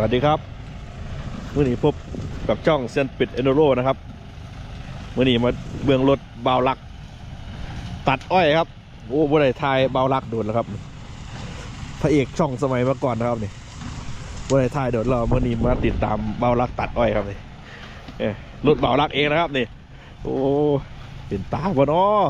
สวัสดีครับมื่อนี้พบกับช่องเซยนปิดเอโนโรนะครับมื่อนี้มาเบืองรถเบาลัก ตัดอ้อยครับโอ้บ่ได้ทายเบาลักโดนแล้วครับ พระเอกช่องสมัยเมื่อก่อนนะครับนี่บ่ได้ทายโดนเราเมื่อนี้มาติดตามเบาลักตัดอ้อยครับนี่รถเบาลักเองนะครับนี่โอ้เป็นตาบ่นาะ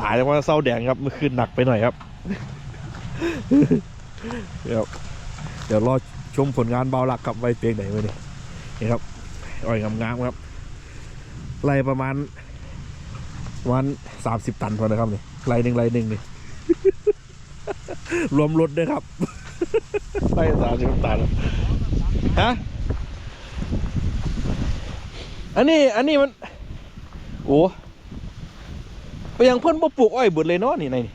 ตายจังว่าเศร้าแดงครับเมื่อคืนหนักไปหน่อยครับเดี๋ยว เดี๋ยวรอชมผลงานเบาหลักกับไวเปียงไหนไว้นี่นี่ครับอ้อยงามๆครับไรประมาณวันสามสิบตันพอนะครับนี่ไรหนึ่งไรหนึ่งนี่รวมรถด้วยครับไรสามสิบตันฮะอันนี้อันนี้มันโอ้ไปยังเพิ่อนบ่ปลูกอ้อยเบิดเลยเนาะนี่ในนี่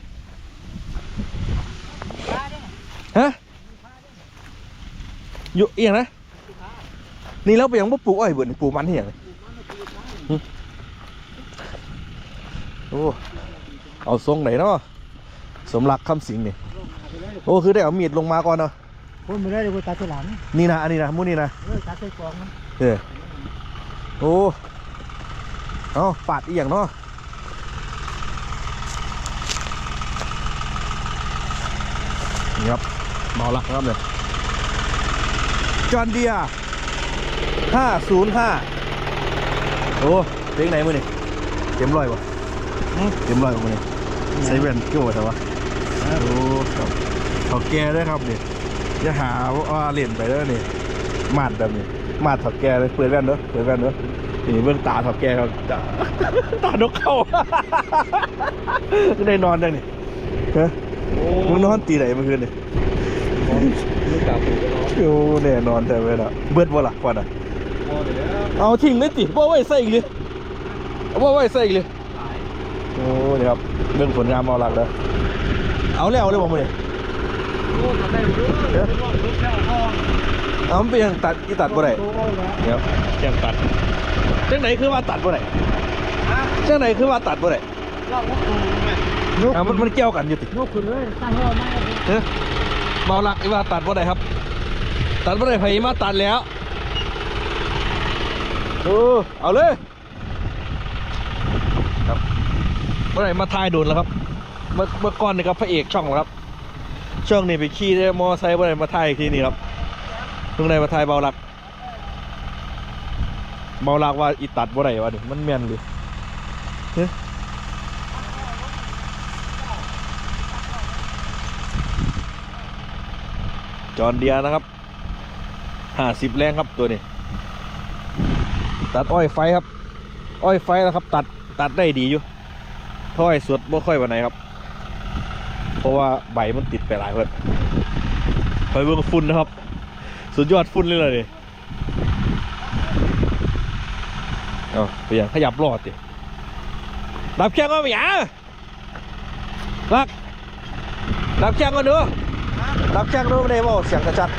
ฮะ อยู่เอียงนะ นี่แล้วไปยังบ่ปลูกอ้อยเบิดนี่ปลูกมันเหียงเลยหึโอ้เอาทรงไหนเนาะสมรักคำสิงห์นี่โอ้คือได้เอามีดลงมาก่อนเนาะพูดไม่ได้เลยกูตัดทีหลังนี่นะอันนี้นะมุนี่นะเออตัดใส่กล่องมันเออโอ้เอาปาดอีกอย่างเนาะนี่ครับเมาหลักนะครับเนี่ย จอนเดียห้าศูนย์ห้าโอ้เพลงไหนมือนี่เต็มร้อยวะเต็มร้อยวะมือนี่ใส่แว่นเกี่ยวแต่วะโอ้ครับเขาแก่ด้วยครับนี่อย่าหาว่าเล่นไปแล้วนี่มาดแบบนี้มาดถอดแกเลยเปิดแว่นเด้อเปิดแว่นเด้อนี่เบื้องตาถอดแกเขาจะตานกเข้าได้นอนยังนี่ฮะมึงนอนตีไหนเมื่อคืนนี่ โอ้แน่นอนแต่เว้ยนะเบิดบ่ล่ะควันอะพอเดี๋ยวเอาทิ้งเลยติบ่ไว้ใส่อีกเลยเอาบ่ไว้ใส่อีกเลยโอ้นี่ครับเรื่องผลงานมาหลักแล้วเอาแล้วเลยบ่มื้อนี้โอ้ตัดได้รู้เดี๋ยวรอบรถแค่ห้องเอามันเป็นหยังตัดอีตัดบ่ได้โตแล้วเดี๋ยวยังตัดจังไหนคือว่าตัดบ่ได้ฮะจังไหนคือว่าตัดบ่ได้รอบรถตูไงอะมันมันเกี่ยวกันอยู่ตินกขึ้นเลยตั้งห้องไม่เอ๊ะ เมาลักอีว่าตัดบ่ได้ครับ ตัดบ่ได้ไผมาตัดแล้วเออเอาเลยครับบ่ได้มาทายโดนแล้วครับเมื่อเมื่อก่อนนี่ครับพระเอกช่องแล้วครับ ช่วงนี้ไปขี่ได้มอไซค์บ่ได้มาทายอีกทีนี่ครับเพิ่งได้มาทายเบาลักเบาลักว่าอีตัดบ่ได้วะนี่มันแม่นเลยเฮ้ย จอนเดียนะครับห้าสิบแรงครับตัวนี้ ตัดอ้อยไฟครับ อ้อยไฟแล้วครับ ตัดตัดได้ดีอยู่ถ้อยสวดบ่ค่อยวันไหนครับ เพราะว่าใบมันติดไปหลายเพื่อนคอยเบิ่งฝุ่นนะครับ สุดยอดฝุ่นเลยเลยเอาไปอย่างขยับรอดดิรับแข้งก็ไม่หยารักรับแข้งก็เนื้อ รับแข้งดูไม่ได้บอกเสียงกระชัด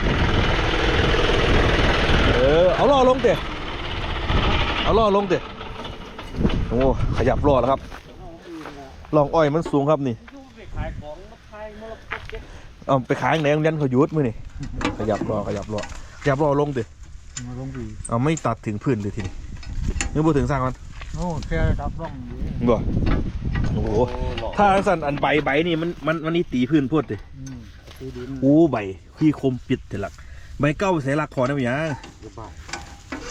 เออ เอาล่อลงเตะเอาล่อลงเตะโอ้ขยับรอแล้วครับลองอ้อยมันสูงครับนี่ไปขายของมาขายมรดกเก็บเอาไปขายแหนงยันเขาหยุดมือนี่ขยับรอขยับรอขยับรอลงดิมาลงดีเอาไม่ตัดถึงพื้นเลยทีนี้นึกบ่ถึงสร้างมันโอ้แค่รับร่องดีบ่โอ้โหถ้าสั่นอันใบใบนี่มันมันมันนี่ตีพื้นพวดดิอืมตีดิน โอ้ใบขี้คมปิดเถอะลักใบเก้าใส่ลักคอนะพี่ยาสบาย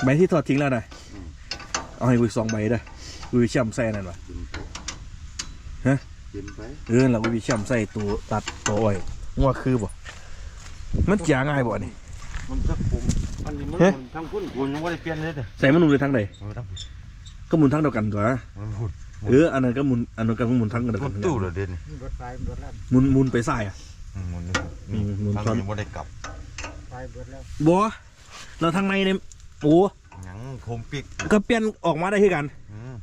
ใบที่ทอดทิ้งแล้วนะเอาให้กูอีกสองใบเด้อกูไปช่ำใส่นั่นวะกินไปเออเรากูไปช่ำใส่ตัวตัดตัวอ้อยว่าคือบ่มันเจียง่ายบ่นี่มันจะคุมอันนี้มันเฮ้ทางพุ่นกูยังไม่ได้เปลี่ยนเลยเด้อใส่มันหนุนเลยทั้งใดมันทางก็หมุนทั้งเดียวกันตัวนะมันพุ่นเอออันนั้นก็หมุนอันนั้นก็หมุนทั้งกันเดียวมักันนตู้เหรอเด่นรถไฟรถแล้วหมุนหมุนไปซ้ายอะ อืมมันอืมมันทางซ้อนนี้ไม่ได้กลับไฟรถแล้วบัวเราทางในเนี่ยโอ้หยังโคมปิกก็เปลี่ยนออกมาได้คือกัน อืม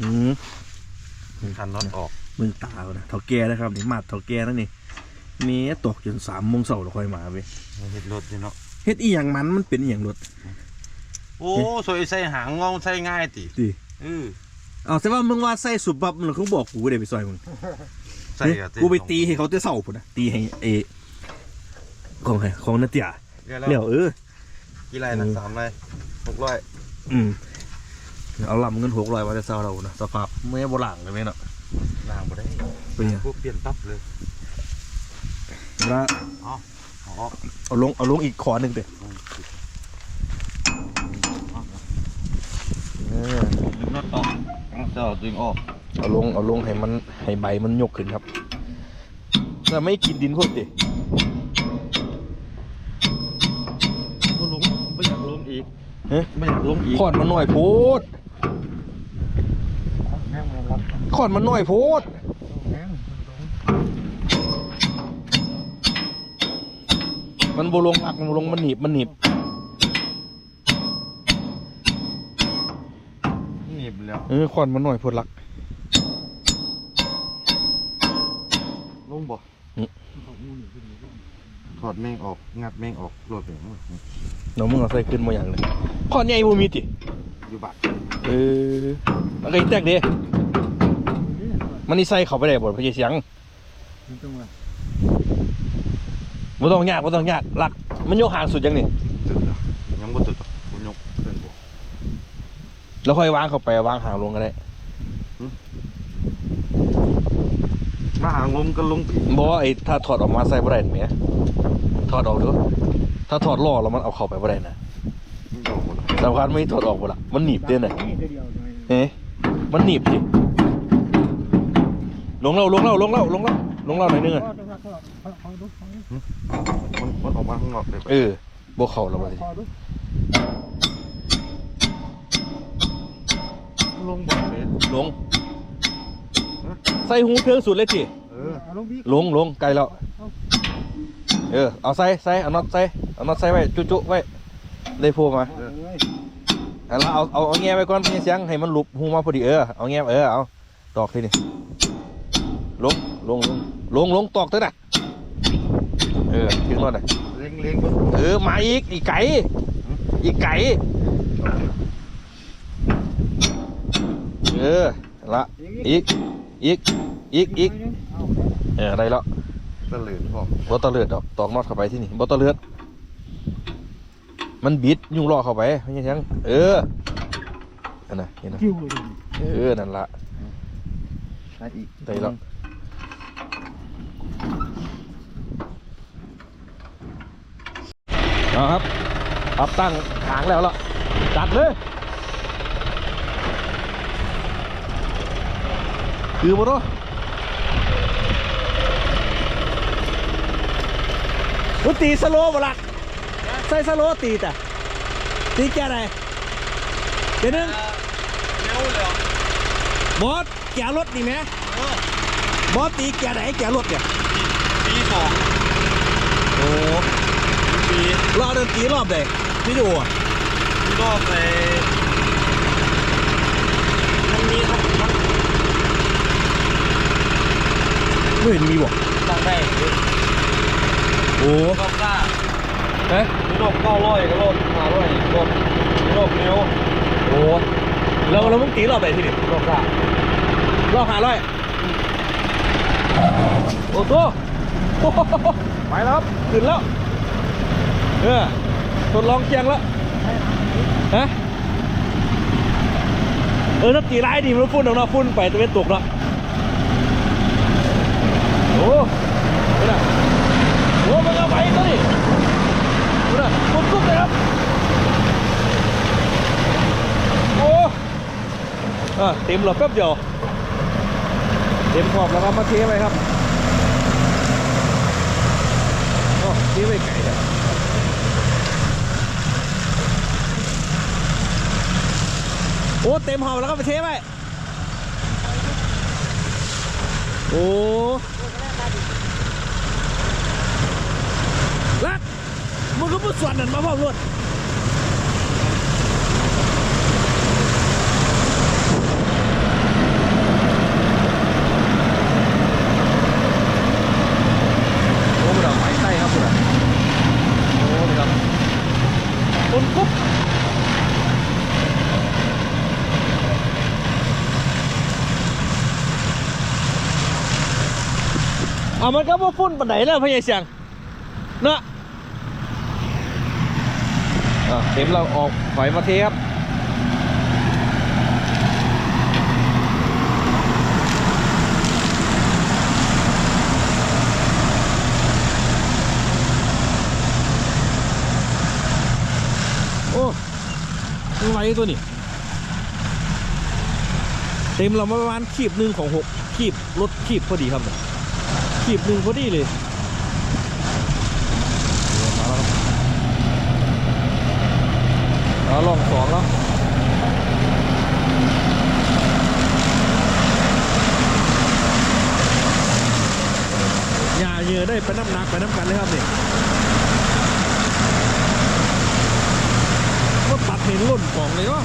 อืมคันน็อตออกมึงตาเอานะเท่าแก่นะครับนี่มาดเท่าแก่นั่นนี่เมียตกจนสามโมงเช้าเราค่อยมาเว้ยมันเห็ดรถอยู่เนาะเฮ็ดอีหยังมันมันเป็นอีหยังรถโอ้สวยใส่หางงองใส่ง่ายติดิเออเอาแต่ว่ามึงว่าใส่สุบบับมึงเขาบอกกูได้ไปซอยมึง ใส่เฮ้ยอะกูไปตีให้เขาเตะเสาพุ่นนะตีให้เอของใครของนาเตียเดี๋ยวเดี๋ยวเออกี่ไรนะสามไรหกร้อยอืมเอาลำเงินหกร้อยมาจะเศร้าเรานะสภาพไม่โบราณเลยไหมเนาะนางบ่ได้เป็นไงพวกเปลี่ยนปั๊บเลยเวลาอ๋อเอาลงเอาลงอีกขอหนึ่งเตะเออดึงน็อตออกเจ้าดึงออก เอาลงเอาลงให้มันให้ใบมันยกขึ้นครับแต่ไม่กินดินพวกติก็ลงไม่อยากลงอีกเฮ้ยไม่อยากลงอีกขอดมันหน่อยโพดแม่งมารับขอดมันหน่อยโพดแม่งมันโบลงอักมันบ่ลงมันหนีบมันหนีบหนีบแล้วเออขอดมันหน่อยโพดลัก ลงบ่ อืม ถอดแม่งออก งัดแม่งออกโหลดไปหมดเนาะมึงเอาใส่ขึ้นมาอย่างเลยขอดใหญ่บ่มีติอยู่บัตรเออแล้วก็อีกแตกเด้มันนี่ใส่เข้าไปได้บ่พี่เสียงบ่ต้องยากบ่ต้องยากลัก มันยกห่างสุดยังนี่ตึกเหรอยังบ่ตึกหรอกบ่ยกเส้นบ่แล้วค่อยวางเข้าไปวางห่างลงก็ได้มาหางลมก็ลงอีกบอกว่าไอ้ถ้าถอดออกมาใส่บ่ได้เห็นไหม ถอดออกดูถ้าถอดล่อแล้วมันเอาเข้าไปบ่ได้นะมันออกหมดแล้วสำคัญไม่ถอดออกบ่ละมันหนีบเด้น่ะเอ๊ะมันหนีบดิลงแล้วลงแล้วลงแล้วลงแล้วลงแล้วหน่อยนึงอะมันมันออกมาข้างนอกเลยเออบ่เข้าแล้วบ่สิลงบ่เลยลง ใส่หูเครื่องสุดเลยจิเออลงลงไกลแล้ว เออ เอาใส่ใส่เอาน็อตใส่เอาน็อตใส่ไว้ จุจุไว้ได้พูมาเอาละเอา เอาเอาแง่ไปก่อนพี่เสียงให้มันหลุบหูมาพอดีเออ เอาแง่เออ เอาตอกทีนี่ลงลงลงลงลงตอกเถอะนะเออถึงรอดเลยเล็งเล็งก็เออ มาอีก อีกไก่ อีกไก่ เออ ละ อีก อีก อีก อีก เออ ได้แล้ว ตะลืนพร้อมบอตะเลือดดอกตอกน็อตเข้าไปที่นี่บอตะเลือดมันบิดยุ่งล่อเข้าไปพี่เสียงเอออันน่ะเห็นไหมเออนั่นละได้อีกได้แล้วเอาครับปรับตั้งหางแล้วล่ะจัดเลยคือบ่เนาะ กูตีสโลว์บ่ล่ะใส่สโลว์ตีแต่ตีแกไหนเดี๋ยวนึงเร็วเลยบอสแกรถนี่ไหมบอสตีแกไหนแกรถเนี่ยปีสองโอ้ปีรอบเดินตีรอบเลยพี่ดูอะปีรอบเลยมันมีทั้งมันไม่เห็นมีบ่ตั้งได้ โอ้รอบกล้าเอ๊ะรอบเก้าร้อยก็รอบห้าร้อยรอบรอบเร็วโอ้แล้วแล้วมึงตีรอบไหนทีนี่รอบกล้ารอบหาร้อยโอ้โหโอ้โหไปแล้วครับขึ้นแล้วเออทดลองเคียงแล้วฮะเออถ้าตีร้ายดีมันฟุ้นออกเนาะฟุ้นไปตะเวนตกเนาะโอ้ไม่ได้โอ้มั นเอาไปก็ดิไม่ได้ปุ๊บปุ๊บเลยครับโอ้อะเต็มแล้วแป๊บเดียวเต็มขอบแล้วก็มาเทไว้ครับโอ้เทไว้ไก่เลยโอ้เต็มหอบแล้วก็ไปเทไว้โอ้ลัก มึงก็พูดส่วนนั้นมาพ่อรวดโอ้มันเอาไม้ใต้ครับคุณอะโอ้นี่ครับต้นกุ๊บเอามันก็บ่ฟุ้นปานไหนแล้วพะยายเสียงเนาะอะ เต็มเราออกถอยมาเทครับโอ้ยังไหวตัวนี้เต็มเรามาประมาณขีบหนึ่งของหกขีบรถขีบพอดีครับขีบหนึ่งพอดีเลยมาแล้วครับ เอาลองสองแล้วอย่าเยอะได้ไปน้ำหนักไปน้ำกันเลยครับเนี่ยก็ตัดเห็นล่นของเลยวะ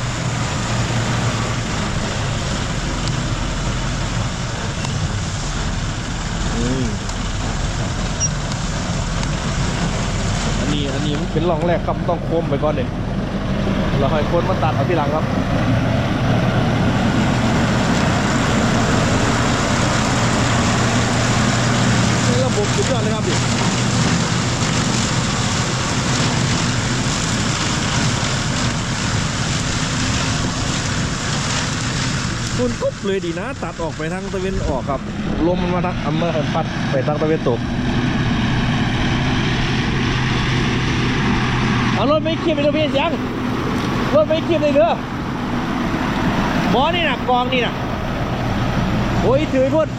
อืมอันนี้อันนี้มันเป็นร่องแรกครับต้องโค้มไปก่อนเลย เราค่อยโค้นมาตัดเอาทีหลังครับนี่ระบบสุดยอดเลยครับดิคุณกุ๊บเลยดีนะ ตัดออกไปทางตะเวนออกครับ ลมมันมาทางอำเภอหันพัดไปทางตะเวนตกเอารถไม่ขีบไปเลยพี่เสียง รถไม่ขีบเลยเด้อบอนี่นะกองนี่นะโอ้ยถือพุ่น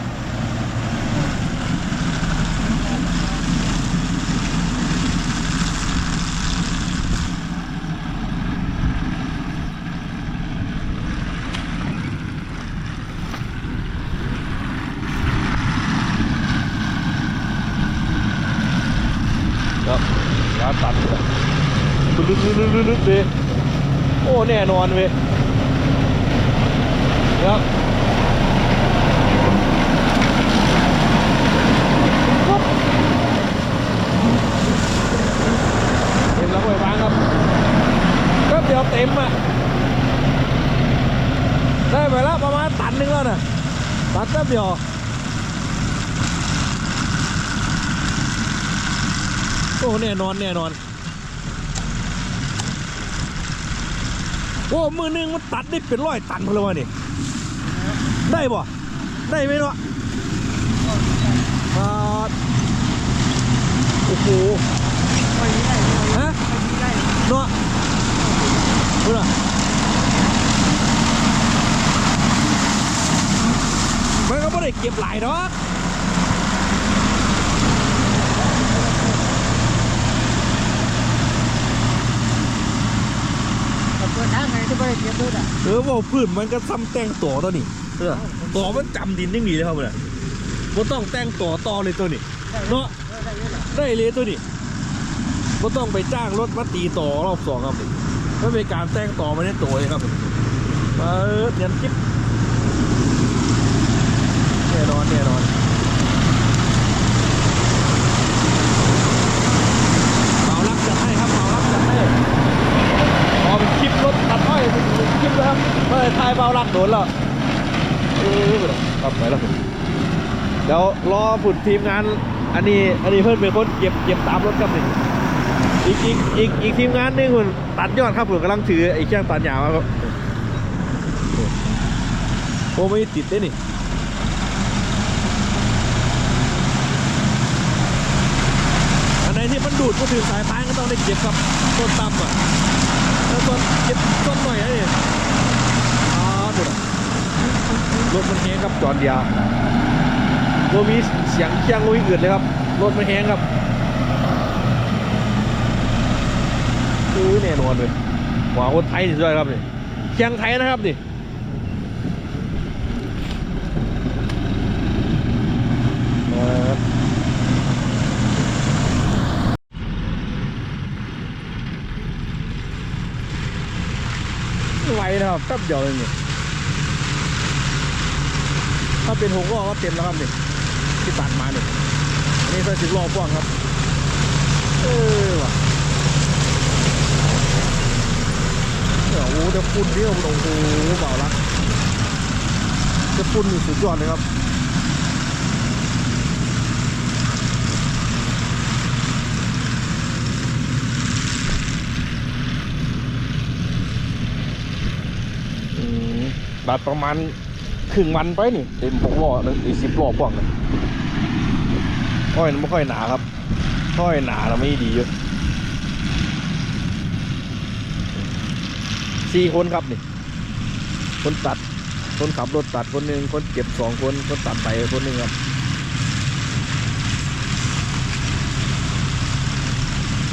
ครับร้านตัดลึกลึกลึกลึกลึกเลย แน่นอนเว้ยครับเต็มแล้วไปวางครับแป๊บเดียวเต็มอะ ได้ไปแล้วประมาณตันหนึงแล้วน่ะตัดแป๊บเดียวโอ้แน่นอนแน่นอน โอ้มือหนึงมันตัดได้เป็นร้อยตันพลววะนี่ได้บ่ได้ไหมเนาะมาโอ้โหไปนี่ได้ฮะไปนี่เนาะมันก็ไม่ได้เก็บหลายดอกกับเปิดทาง ไหนจะไปเก็บด้วยอะเออว่าพื้นมันก็ซ้ำแต่งต่อตัวนี่เออต่อมันจำดินยังดีเลยครับเนี่ยบ่ต้องแต่งต่อต่อเลยตัวนี้เนาะได้เยอะหรอได้เลยตัวนี้ก็ต้องไปจ้างรถมาตีต่อรอบสองครับไม่เป็นการแต่งต่อมาในตัวเลยครับเออเนียนจิ๊บแน่นอนแน่นอนเมารักจัดให้ครับเมารักจัดให้พอเป็นคลิปรถตัดอ้อยเป็นคลิปแล้วครับเมื่อทายเมารัก โดนแล้วเออครับไปแล้วผมเดี๋ยวรอผุดทีมงาน อันนี้อันนี้เพื่อนเป็นคนเก็บเก็บตามรถครับนี่อีกอีกอีกอีกทีมงานหนึงคุณตัดยอดครับผมกำลังถือไอ้เครื่องตัดหญ้ามาครับโอ้ไม่ติดได้นี่อันไหนที่มันดูดก็ถือสายพานก็ต้องได้เก็บครับต้นต่ำอะแล้วต้นเก็บต้นหน่อยนะนี่อ๋อดูนะ รถมันแห้งครับจอดเดียวรถมีเสียงเคียงรถมีอื่นเลยครับรถมันแห้งครับคือแน่นอนเลยหว่าคนไทยนี่ด้วยครับนี่เคียงไทยนะครับนี่ไวนะครับแป๊บเดียวเองนี่ ถ้าเป็นหกล้อก็เต็มแล้วครับเนี่ยที่ตัดมาเนี่ยอันนี้ใส่สิบล้อพ่วงครับ เออว่ะเดี๋ยวโอ้จะปุ่นเดียวโอ้โหเบาละจะปุ่นอยู่สุดยอดเลยครับบาประมาณ ครึ่งวันไปนี่เต็มหกล้อนึงอีสิบล้อพ่วงเลยอ้อยมันไม่ค่อยหนาครับอ้อยหนาแล้วไม่ดีอยู่สี่คนครับนี่ คนตัด คนขับรถตัดคนหนึ่งคนเก็บสองคน คนตัดไปคนหนึ่งครับ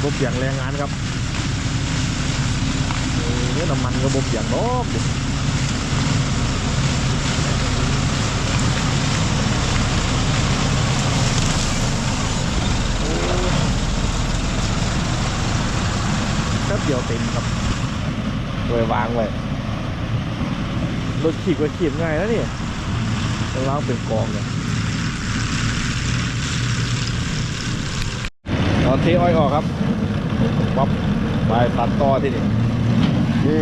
บบเบี่ยงแรงงานครับเออน้ำมันก็บบเบี่ยงเนอกดิแป๊บเดียวเต็มครับไว้วางไว้ รถขีดก็ขีดง่ายแล้วนี่ต้องล้างเป็นกองเลยเอาเทอ้อยออกครับป๊อปไปตัดต่อที่นี่นี่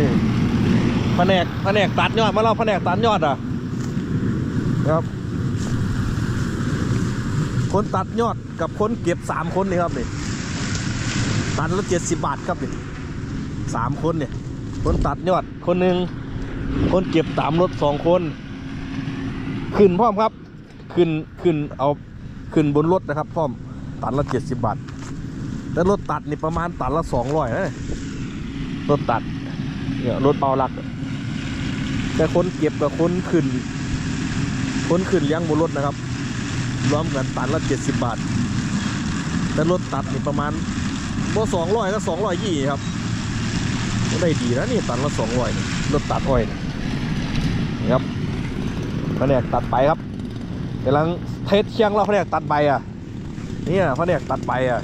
แผนกแผนกตัดยอดมาเราแผนกตัดยอดอะครับคนตัดยอดกับคนเก็บสามคนนี่ครับนี่ตัดละเจ็ดสิบบาทครับนี่สามคนเนี่ยคนตัดยอดคนหนึ่ง คนเก็บตามรถสองคน ขึ้นพร้อมครับ ขึ้นขึ้นเอาขึ้นบนรถนะครับพร้อมตันละเจ็ดสิบบาทแล้วรถตัดนี่ประมาณตันละสองร้อยนะเนี่ยรถตัดเนี่ยรถเบาหลัก แต่คนเก็บกับคนขึ้น คนขึ้นเลี้ยงบนรถนะครับรวมกันตันละเจ็ดสิบบาท แต่รถตัดนี่ประมาณบ่สองร้อยก็สองร้อยยี่ครับ ได้ดีนะนี่ตันละสองร้อย รถตัดอ้อยนี่ครับแผนกตัดใบครับกำลังเทสเชียงเราแผนกตัดใบอะเนี่ยแผนกตัดใบอะ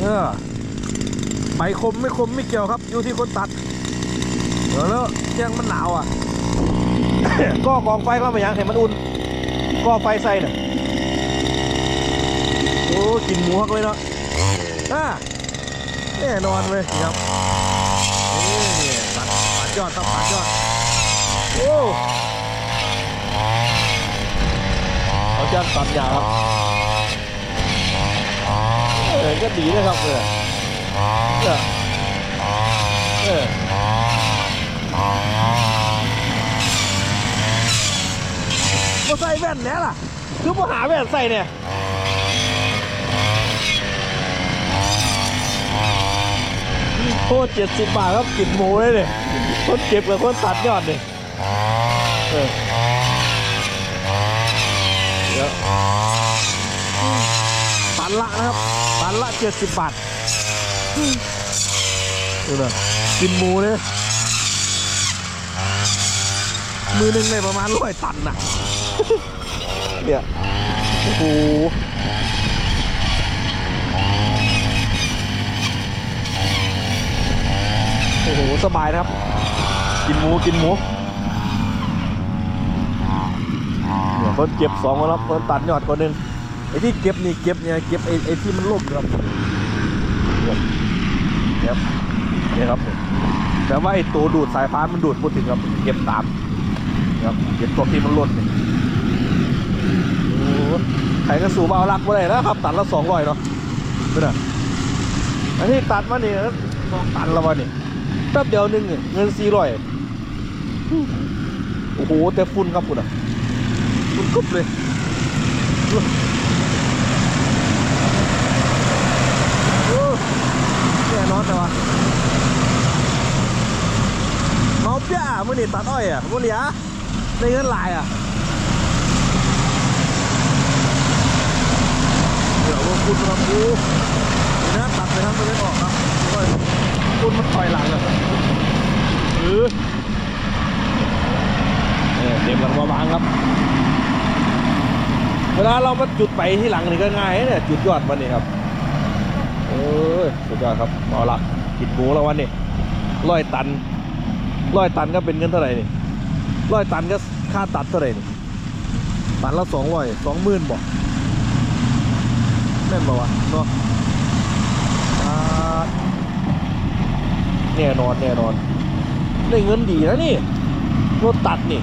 เออใบคมไม่คมไม่เกี่ยวครับ อยู่ที่คนตัดเดี๋ยวแล้วเชียงมันหนาวอะ ก็กองไฟก็ไม่ยังเห็นมันอุ่นก็ไฟใส่น่ะโอ้กินหมูฮักเลยเนาะอ่าแน่นอนเลยนะครับ ยอดครับตัดยอดโอ้เขาจะตัดยาครับเออก็ดีนะครับเออเออเออมาใส่แว่นเนี้ยล่ะคือมาหาแว่นใส่เนี่ย โคตรเจ็ดสิบบาทครับกินหมูเลยเนี่ยคนเก็บกับคนตัดยอดเนี่ยเออเดี๋ยวตันละนะครับตันละเจ็ดสิบบาทดูนะกินหมูเนี่ยมือหนึ่งเลยประมาณร้อยตันน่ะเนี่ยโอ้โห อ้โห สบายนะครับ กินหมูกินหมูเนี่ยคนเก็บสองคนครับคนตัดยอดคนหนึ่งไอ้ที่เก็บนี่เก็บเนี่ยเก็บไอ้ไอ้ที่มันล่มครับเนี่ยเนี่ยครับเนี่ยครับแต่ว่าไอ้ตัวดูดสายพานมันดูดพูดถึงครับ เก็บตามนะครับเก็บตัวที่มันล่นนี่โอ้โหใครก็สูบเอาลักมาเลยนะครับ ตัดละสองร้อยเนาะไม่ได้อันที่ตัดมาเนี่ยสองตันล้ววะนี่ แป๊บเดียวหนึงเนี่ยเงินสี่ร้อยโอ้โหแต่ฝุ่นครับฝุ่นอะมันกรุบเลยโอ้แน่นอนแต่ว่าเมาเปี้ยมื่อนี่ตัดอ้อยอะมื่อเหลียในเงินหลายอะเดี๋ยวว่าคุณครับกูนี่นะตัดไปทางตะเวนออกครับ โอ้ยคุณมันถอยหลังอะเออเนี่ยเต็มหลังมาบางครับ เวลาเรามาจุดไปที่หลังนี่ก็ง่ายเนี่ยจุดยอดวันนี้ครับเออสุดยอดครับเอาละกินหมูแล้ววันนี้ร้อยตันร้อยตันก็เป็นเงินเท่าไหร่นี่ร้อยตันก็ค่าตัดเท่าไหร่นี่ตันละสองร้อยสองหมื่นบอกแน่นบอกวะเนาะอ่า แน่นอนแน่นอนได้เงินดีนะนี่รถตัดนี่